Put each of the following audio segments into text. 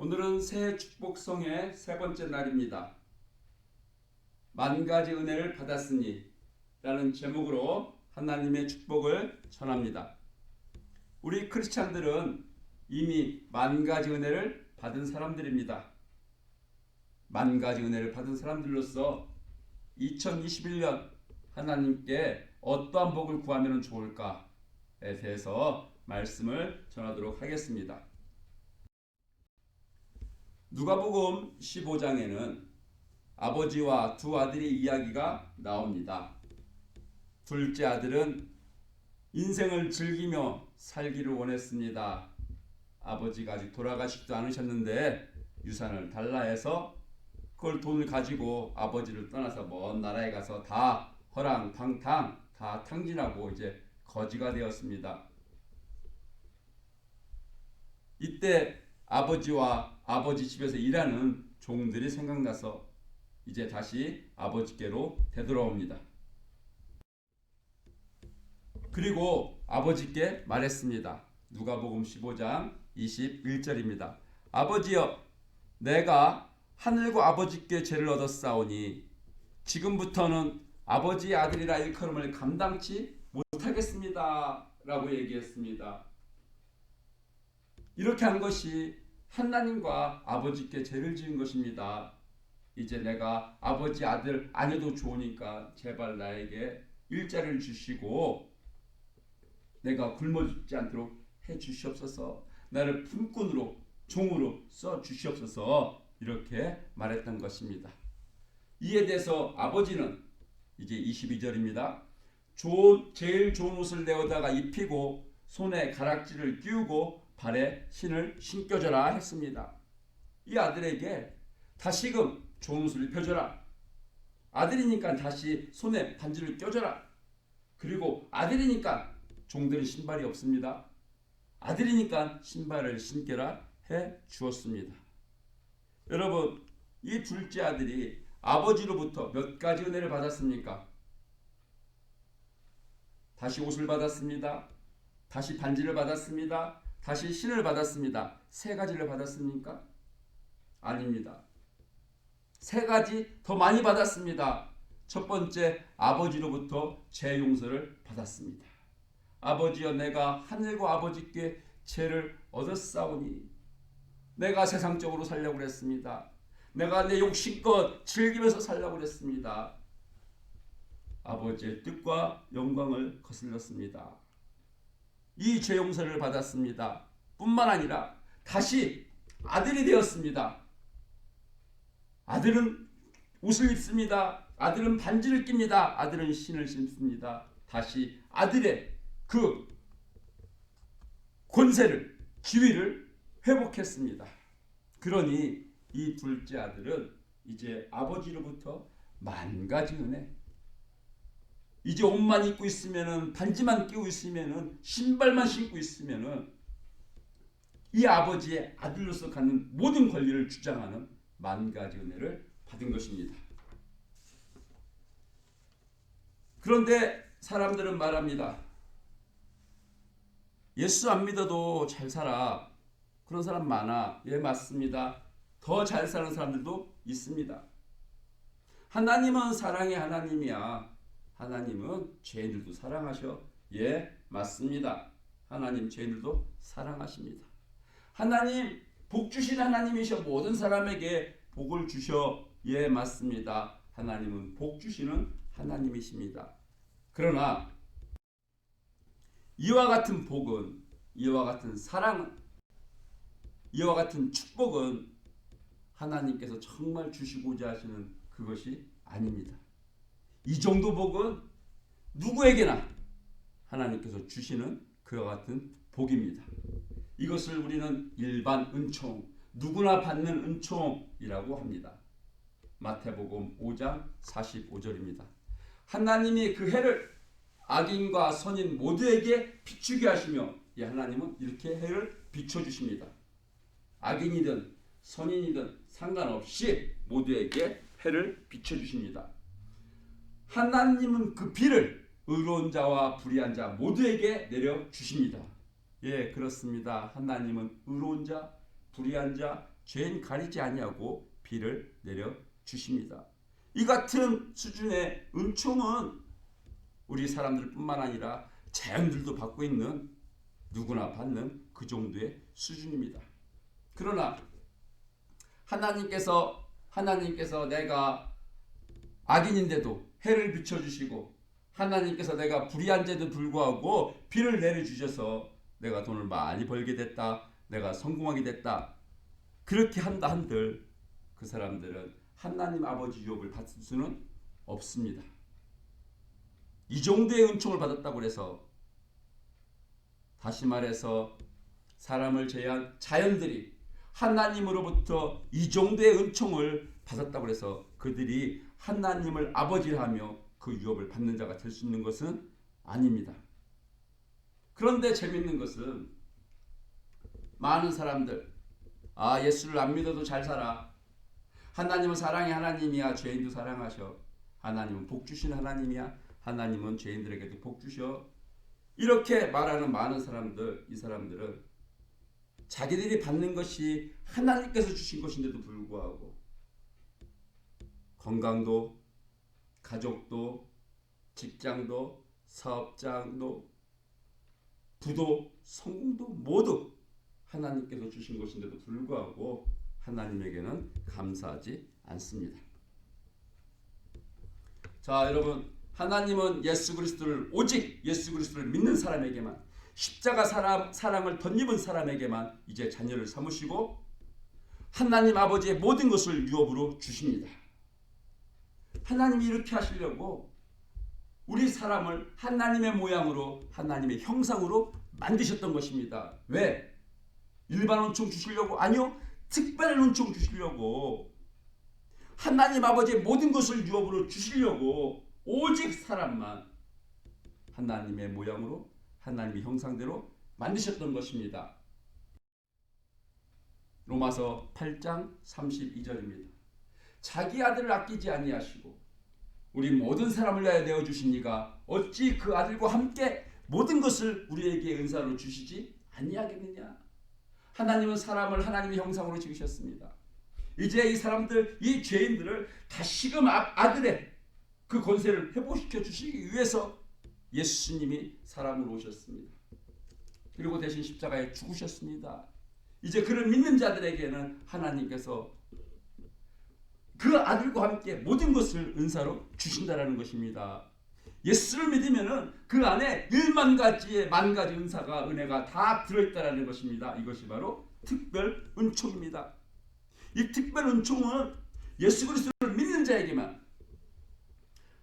오늘은 새해 축복성의 세 번째 날입니다. 만 가지 은혜를 받았으니 라는 제목으로 하나님의 축복을 전합니다. 우리 크리스찬들은 이미 만 가지 은혜를 받은 사람들입니다. 만 가지 은혜를 받은 사람들로서 2021년 하나님께 어떠한 복을 구하면 좋을까에 대해서 말씀을 전하도록 하겠습니다. 누가복음 15장에는 아버지와 두 아들의 이야기가 나옵니다. 둘째 아들은 인생을 즐기며 살기를 원했습니다. 아버지가 아직 돌아가시지도 않으셨는데 유산을 달라 해서 그걸 돈을 가지고 아버지를 떠나서 먼 나라에 가서 다 허랑 방탕 다 탕진하고 이제 거지가 되었습니다. 이때 아버지와 아버지 집에서 일하는 종들이 생각나서 이제 다시 아버지께로 되돌아옵니다. 그리고 아버지께 말했습니다. 누가복음 15장 21절입니다. 아버지여 내가 하늘과 아버지께 죄를 얻었사오니 지금부터는 아버지의 아들이라 일컬음을 감당치 못하겠습니다. 라고 얘기했습니다. 이렇게 한 것이 하나님과 아버지께 죄를 지은 것입니다. 이제 내가 아버지 아들 아니도 좋으니까 제발 나에게 일자를 주시고 내가 굶어 죽지 않도록 해 주시옵소서. 나를 품꾼으로 종으로 써 주시옵소서. 이렇게 말했던 것입니다. 이에 대해서 아버지는 이제 22절입니다. 좋은 제일 좋은 옷을 내어다가 입히고 손에 가락지를 끼우고 발에 신을 신겨줘라 했습니다. 이 아들에게 다시금 좋은 옷을 입혀줘라. 아들이니까 다시 손에 반지를 껴줘라. 그리고 아들이니까 종들이 신발이 없습니다. 아들이니까 신발을 신겨라 해 주었습니다. 여러분, 이 둘째 아들이 아버지로부터 몇 가지 은혜를 받았습니까? 다시 옷을 받았습니다. 다시 반지를 받았습니다. 다시 신을 받았습니다. 세 가지를 받았습니까? 아닙니다. 세 가지 더 많이 받았습니다. 첫 번째 아버지로부터 죄 용서를 받았습니다. 아버지여 내가 하늘과 아버지께 죄를 얻었사오니 내가 세상적으로 살려고 그랬습니다. 내가 내 욕심껏 즐기면서 살려고 그랬습니다. 아버지의 뜻과 영광을 거슬렀습니다. 이 죄 용서를 받았습니다. 뿐만 아니라 다시 아들이 되었습니다. 아들은 옷을 입습니다. 아들은 반지를 낍니다. 아들은 신을 신습니다. 다시 아들의 그 권세를 지위를 회복했습니다. 그러니 이 둘째 아들은 이제 아버지로부터 만 가지 은혜 이제 옷만 입고 있으면은 반지만 끼고 있으면은 신발만 신고 있으면은 이 아버지의 아들로서 갖는 모든 권리를 주장하는 만 가지 은혜를 받은 것입니다. 그런데 사람들은 말합니다. 예수 안 믿어도 잘 살아. 그런 사람 많아. 예, 맞습니다. 더 잘 사는 사람들도 있습니다. 하나님은 사랑의 하나님이야. 하나님은 죄인들도 사랑하셔. 예, 맞습니다. 하나님 죄인들도 사랑하십니다. 하나님 복 주신 하나님이셔 모든 사람에게 복을 주셔. 예, 맞습니다. 하나님은 복 주시는 하나님이십니다. 그러나 이와 같은 복은 이와 같은 사랑은 이와 같은 축복은 하나님께서 정말 주시고자 하시는 그것이 아닙니다. 이 정도 복은 누구에게나 하나님께서 주시는 그와 같은 복입니다. 이것을 우리는 일반 은총, 누구나 받는 은총이라고 합니다. 마태복음 5장 45절입니다. 하나님이 그 해를 악인과 선인 모두에게 비추게 하시며 이 하나님은 이렇게 해를 비춰 주십니다. 악인이든 선인이든 상관없이 모두에게 해를 비춰 주십니다. 하나님은 그 비를 의로운 자와 불의한 자 모두에게 내려 주십니다. 예, 그렇습니다. 하나님은 의로운 자, 불의한 자, 죄인 가리지 아니하고 비를 내려 주십니다. 이 같은 수준의 은총은 우리 사람들뿐만 아니라 자연들도 받고 있는 누구나 받는 그 정도의 수준입니다. 그러나 하나님께서 하나님께서 내가 악인인데도 해를 비춰 주시고 하나님께서 내가 불의한데도 불구하고 비를 내려 주셔서 내가 돈을 많이 벌게 됐다. 내가 성공하게 됐다. 그렇게 한다 한들 그 사람들은 하나님 아버지 유업을 받을 수는 없습니다. 이 정도의 은총을 받았다고 해서 다시 말해서 사람을 제한 자연들이 하나님으로부터 이 정도의 은총을 받았다고 해서 그들이 하나님을 아버지라 하며 그 유업을 받는 자가 될 수 있는 것은 아닙니다. 그런데 재밌는 것은 많은 사람들 아 예수를 안 믿어도 잘 살아. 하나님은 사랑의 하나님이야. 죄인도 사랑하셔. 하나님은 복 주신 하나님이야. 하나님은 죄인들에게도 복 주셔. 이렇게 말하는 많은 사람들 이 사람들은 자기들이 받는 것이 하나님께서 주신 것인데도 불구하고 건강도 가족도 직장도 사업장도 부도 성공도 모두 하나님께서 주신 것인데도 불구하고 하나님에게는 감사하지 않습니다. 자, 여러분 하나님은 예수 그리스도를 오직 예수 그리스도를 믿는 사람에게만 십자가 사람, 사랑을 덧입은 사람에게만 이제 자녀를 삼으시고 하나님 아버지의 모든 것을 유업으로 주십니다. 하나님이 이렇게 하시려고 우리 사람을 하나님의 모양으로 하나님의 형상으로 만드셨던 것입니다. 왜? 일반 은총 주시려고 아니요 특별한 은총 주시려고 하나님 아버지의 모든 것을 유업으로 주시려고 오직 사람만 하나님의 모양으로 하나님의 형상대로 만드셨던 것입니다. 로마서 8장 32절입니다. 자기 아들을 아끼지 아니하시고 우리 모든 사람을 위하여 내어 주시니가 어찌 그 아들과 함께 모든 것을 우리에게 은사로 주시지 아니하겠느냐? 하나님은 사람을 하나님의 형상으로 지으셨습니다. 이제 이 사람들 이 죄인들을 다시금 아- 아들의 그 권세를 회복시켜 주시기 위해서 예수님이 사람으로 오셨습니다. 그리고 대신 십자가에 죽으셨습니다. 이제 그런 믿는 자들에게는 하나님께서 그 아들과 함께 모든 것을 은사로 주신다라는 것입니다. 예수를 믿으면은 그 안에 일만 가지의 만 가지 은사가 은혜가 다 들어있다라는 것입니다. 이것이 바로 특별 은총입니다. 이 특별 은총은 예수 그리스도를 믿는 자에게만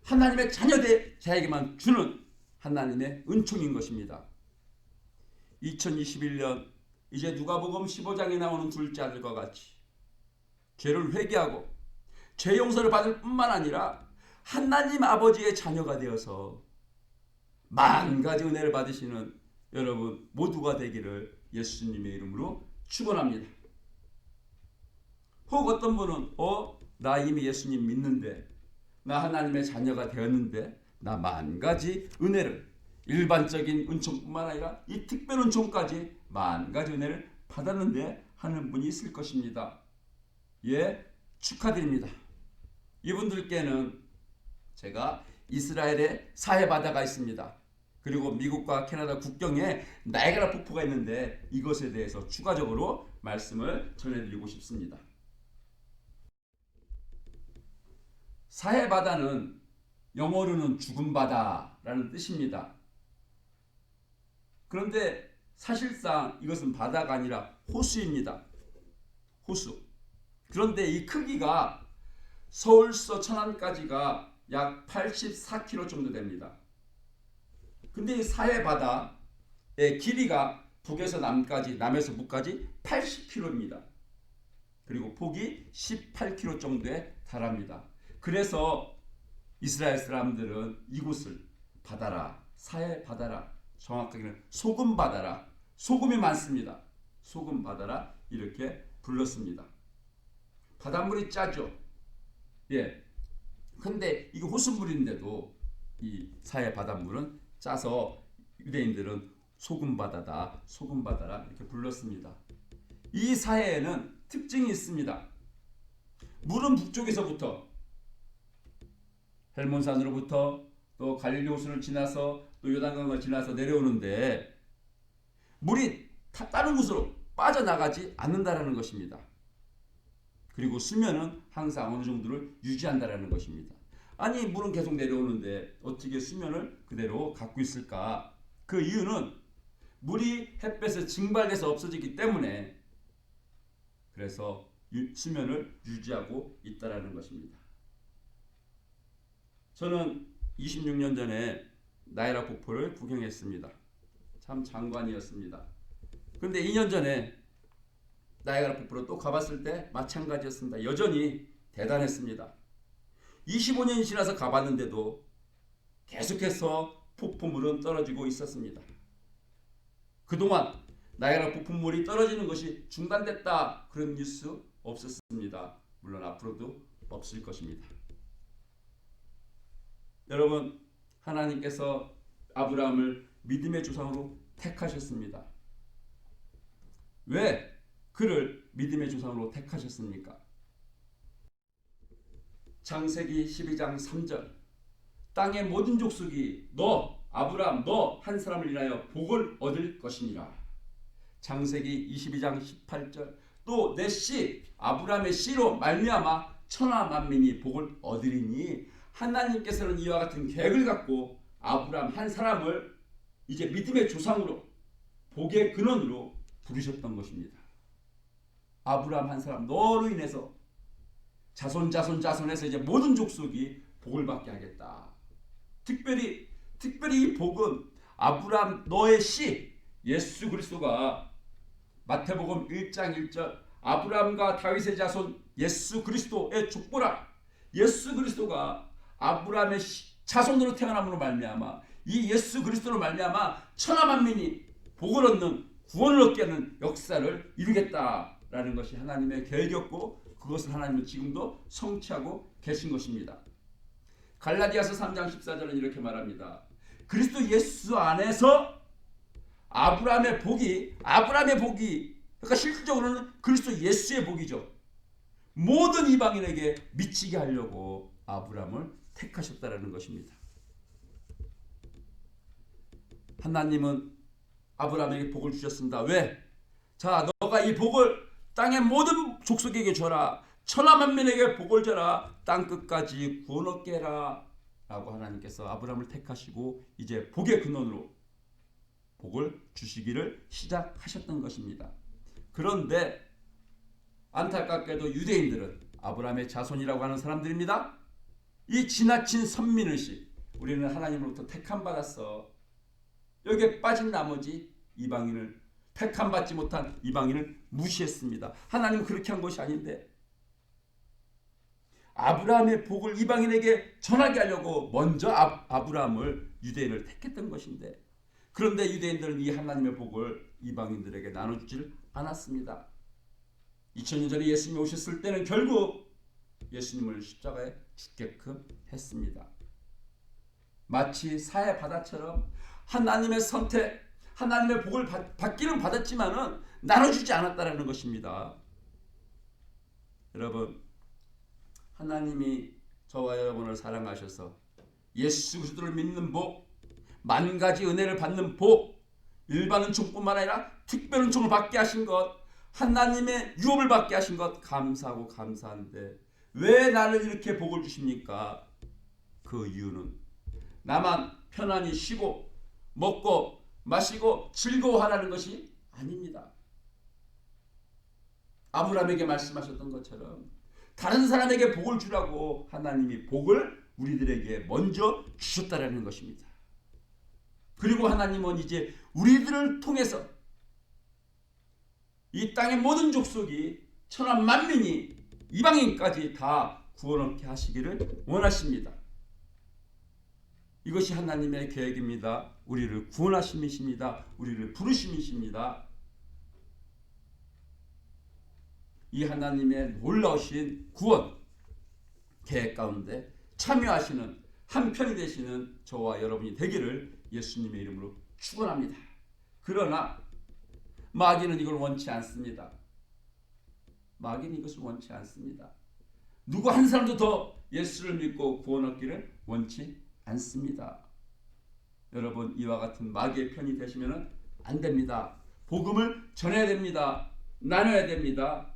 하나님의 자녀된 자에게만 주는 하나님의 은총인 것입니다. 2021년 이제 누가복음 15장에 나오는 둘째 아들과 같이 죄를 회개하고 죄 용서를 받을 뿐만 아니라 하나님 아버지의 자녀가 되어서 만 가지 은혜를 받으시는 여러분 모두가 되기를 예수님의 이름으로 축원합니다. 혹 어떤 분은 어 나 이미 예수님 믿는데 나 하나님의 자녀가 되었는데 나 만 가지 은혜를 일반적인 은총뿐만 아니라 이 특별 은총까지 만 가지 은혜를 받았는데 하는 분이 있을 것입니다. 예, 축하드립니다. 이분들께는 제가 이스라엘에 사해 바다가 있습니다. 그리고 미국과 캐나다 국경에 나이가라 폭포가 있는데 이것에 대해서 추가적으로 말씀을 전해드리고 싶습니다. 사해 바다는 영어로는 죽은 바다라는 뜻입니다. 그런데 사실상 이것은 바다가 아니라 호수입니다. 호수. 그런데 이 크기가 서울서 천안까지가 약 84km 정도 됩니다. 근데 이 사해 바다의 길이가 북에서 남까지, 남에서 북까지 80km입니다. 그리고 폭이 18km 정도에 달합니다. 그래서 이스라엘 사람들은 이곳을 바다라, 사해 바다라, 정확하게는 소금 바다라, 소금이 많습니다. 소금 바다라 이렇게 불렀습니다. 바닷물이 짜죠. 예. 근데 이게 호수물인데도 이 사해 바닷물은 짜서 유대인들은 소금 바다다, 소금 바다라 이렇게 불렀습니다. 이 사해에는 특징이 있습니다. 물은 북쪽에서부터 헬몬산으로부터 또 갈릴리 호수를 지나서 또 요단강을 지나서 내려오는데 물이 다 다른 곳으로 빠져나가지 않는다라는 것입니다. 그리고 수면은 항상 어느 정도를 유지한다라는 것입니다. 아니 물은 계속 내려오는데 어떻게 수면을 그대로 갖고 있을까? 그 이유는 물이 햇볕에 증발돼서 없어지기 때문에 그래서 유- 수면을 유지하고 있다라는 것입니다. 저는 26년 전에 나이라 폭포를 구경했습니다. 참 장관이었습니다. 그런데 2년 전에 나이아가라 폭포로 또 가봤을 때 마찬가지였습니다. 여전히 대단했습니다. 25년이 지나서 가봤는데도 계속해서 폭포물은 떨어지고 있었습니다. 그동안 나이아가라 폭포물이 떨어지는 것이 중단됐다 그런 뉴스 없었습니다. 물론 앞으로도 없을 것입니다. 여러분 하나님께서 아브라함을 믿음의 조상으로 택하셨습니다. 왜 그를 믿음의 조상으로 택하셨습니까? 창세기 12장 3절 땅의 모든 족속이 너 아브라함 너한 사람을 인하여 복을 얻을 것이니라. 창세기 22장 18절 또 내 씨 아브라함의 씨로 말미암아 천하 만민이 복을 얻으리니 하나님께서는 이와 같은 계획을 갖고 아브라함 한 사람을 이제 믿음의 조상으로 복의 근원으로 부르셨던 것입니다. 아브라함 한 사람 너로 인해서 자손 자손 자손에서 이제 모든 족속이 복을 받게 하겠다. 특별히 특별히 이 복은 아브라함 너의 씨 예수 그리스도가 마태복음 1장 1절 아브라함과 다윗의 자손 예수 그리스도의 족보라 예수 그리스도가 아브라함의 씨- 자손으로 태어남으로 말미암아 이 예수 그리스도로 말미암아 천하 만민이 복을 얻는 구원을 얻게 하는 역사를 이루겠다 라는 것이 하나님의 계획이었고 그것을 하나님은 지금도 성취하고 계신 것입니다. 갈라디아서 3장 14절은 이렇게 말합니다. 그리스도 예수 안에서 아브라함의 복이 아브라함의 복이 그러니까 실질적으로는 그리스도 예수의 복이죠. 모든 이방인에게 미치게 하려고 아브라함을 택하셨다라는 것입니다. 하나님은 아브라함에게 복을 주셨습니다. 왜? 자, 너가 이 복을 땅의 모든 족속에게 줘라. 천하 만민에게 복을 줘라. 땅 끝까지 구원 얻게 해라. 라고 하나님께서 아브라함을 택하시고 이제 복의 근원으로 복을 주시기를 시작하셨던 것입니다. 그런데 안타깝게도 유대인들은 아브라함의 자손이라고 하는 사람들입니다. 이 지나친 선민의식 우리는 하나님으로부터 택함 받았어. 여기에 빠진 나머지 이방인을 택함 받지 못한 이방인을 무시했습니다. 하나님은 그렇게 한 것이 아닌데 아브라함의 복을 이방인에게 전하게 하려고 먼저 아, 아브라함을 유대인을 택했던 것인데 그런데 유대인들은 이 하나님의 복을 이방인들에게 나눠주질 않았습니다. 2000년 전에 예수님이 오셨을 때는 결국 예수님을 십자가에 죽게끔 했습니다. 마치 사해 바다처럼 하나님의 선택, 하나님의 복을 받, 받기는 받았지만은 나눠주지 않았다라는 것입니다. 여러분, 하나님이 저와 여러분을 사랑하셔서 예수 그리스도를 믿는 복, 만 가지 은혜를 받는 복, 일반 은총뿐만 아니라 특별 은총을 받게 하신 것, 하나님의 유업을 받게 하신 것 감사하고 감사한데 왜 나를 이렇게 복을 주십니까? 그 이유는 나만 편안히 쉬고 먹고 마시고 즐거워하라는 것이 아닙니다. 아브라함에게 말씀하셨던 것처럼 다른 사람에게 복을 주라고 하나님이 복을 우리들에게 먼저 주셨다라는 것입니다. 그리고 하나님은 이제 우리들을 통해서 이 땅의 모든 족속이 천하 만민이 이방인까지 다 구원 얻게 하시기를 원하십니다. 이것이 하나님의 계획입니다. 우리를 구원하심이십니다. 우리를 부르심이십니다. 이 하나님의 놀라우신 구원 계획 가운데 참여하시는 한편이 되시는 저와 여러분이 되기를 예수님의 이름으로 축원합니다. 그러나 마귀는 이걸 원치 않습니다. 마귀는 이것을 원치 않습니다. 누구 한 사람도 더 예수를 믿고 구원 얻기를 원치 않습니다. 여러분 이와 같은 마귀의 편이 되시면 안 됩니다. 복음을 전해야 됩니다. 나눠야 됩니다.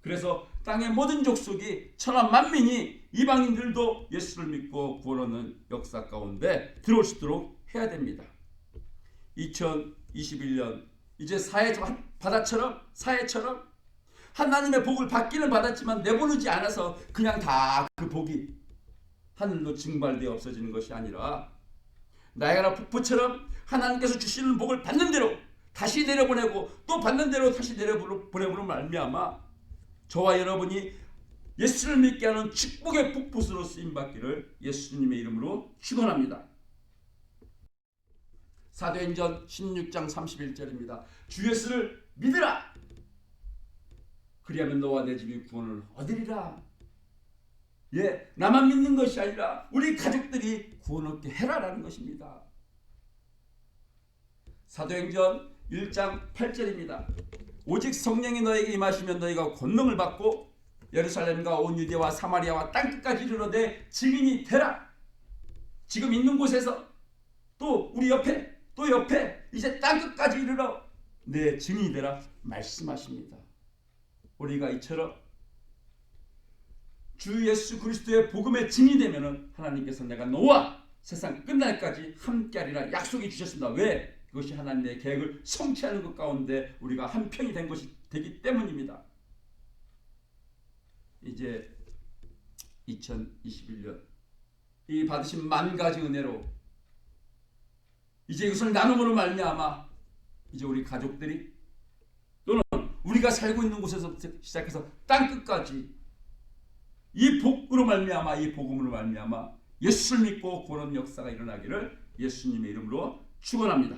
그래서 땅의 모든 족속이 천하 만민이 이방인들도 예수를 믿고 구원 얻는 역사 가운데 들어올 수 있도록 해야 됩니다. 2021년 이제 사회 바다처럼 사회처럼 하나님의 복을 받기는 받았지만 내보내지 않아서 그냥 다 그 복이 하늘로 증발되어 없어지는 것이 아니라 나야가라 폭포처럼 하나님께서 주시는 복을 받는 대로 다시 내려보내고 또 받는 대로 다시 내려보내므로 말미암아 저와 여러분이 예수를 믿게 하는 축복의 폭포수로 쓰임 받기를 예수님의 이름으로 축원합니다. 사도행전 16장 31절입니다. 주 예수를 믿으라. 그리하면 너와 내 집이 구원을 얻으리라. 예, 나만 믿는 것이 아니라 우리 가족들이 구원 얻게 해라라는 것입니다. 사도행전 1장 8절입니다. 오직 성령이 너에게 임하시면 너희가 권능을 받고 예루살렘과 온 유대와 사마리아와 땅 끝까지 이르러되 증인이 되라. 지금 있는 곳에서 또 우리 옆에 또 옆에 이제 땅 끝까지 이르러 내 증인이 되라 말씀하십니다. 우리가 이처럼 주 예수 그리스도의 복음의 증인이 되면은 하나님께서 내가 너와 세상 끝날까지 함께하리라 약속해 주셨습니다. 왜? 그것이 하나님의 계획을 성취하는 것 가운데 우리가 한 편이 된 것이 되기 때문입니다. 이제 2021년 이 받으신 만 가지 은혜로 이제 이것을 나눔으로 말미암아 이제 우리 가족들이 또는 우리가 살고 있는 곳에서 시작해서 땅 끝까지 이 복으로 말미암아 이 복음으로 말미암아 예수를 믿고 구원 역사가 일어나기를 예수님의 이름으로 축원합니다.